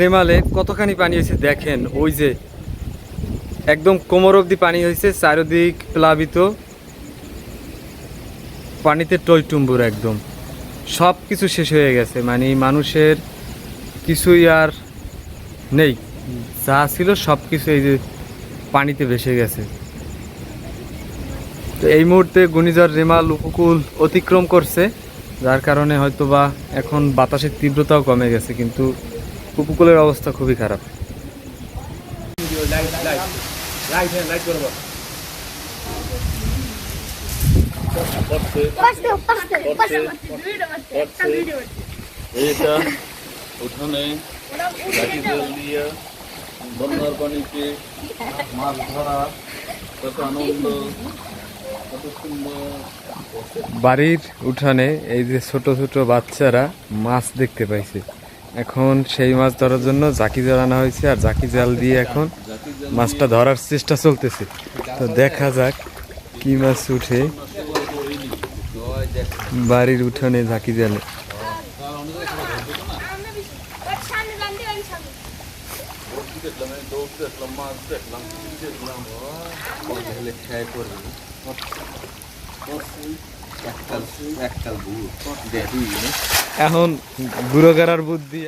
রেমালে কতখানি পানি হয়েছে দেখেন, ওই যে একদম কোমর অবধি পানি হয়েছে, চারিদিক প্লাবিত, পানিতে টইটুম্বুর একদম। সব কিছু শেষ হয়ে গেছে মানে মানুষের কিছুই আর নেই। যা ছিল সব কিছু এই যে পানিতে ভেসে গেছে। তো এই মুহূর্তে ঘূর্ণিঝড় রেমাল উপকূল অতিক্রম করছে, যার কারণে হয়তো বা এখন বাতাসের তীব্রতাও কমে গেছে, কিন্তু উপকূলের অবস্থা খুবই খারাপ। এটা উঠানে লাঠি জল দিয়ে বন্যার পানিতে মাছ ধরা কত আনন্দ কত সুন্দর। বাড়ির উঠানে এই যে ছোট ছোট বাচ্চারা মাছ দেখতে পাইছে। এখন সেই মাছ ধরার জন্য জাকি জাল আনা হয়েছে, আর জাকি জাল দিয়ে এখন মাছটা ধরার চেষ্টা চলতেছে। তো দেখা যাক কি মাছ উঠে বাড়ির উঠানে ঝাঁকি জালে। দেখলাম এখন বুড়ো করার বুদ্ধি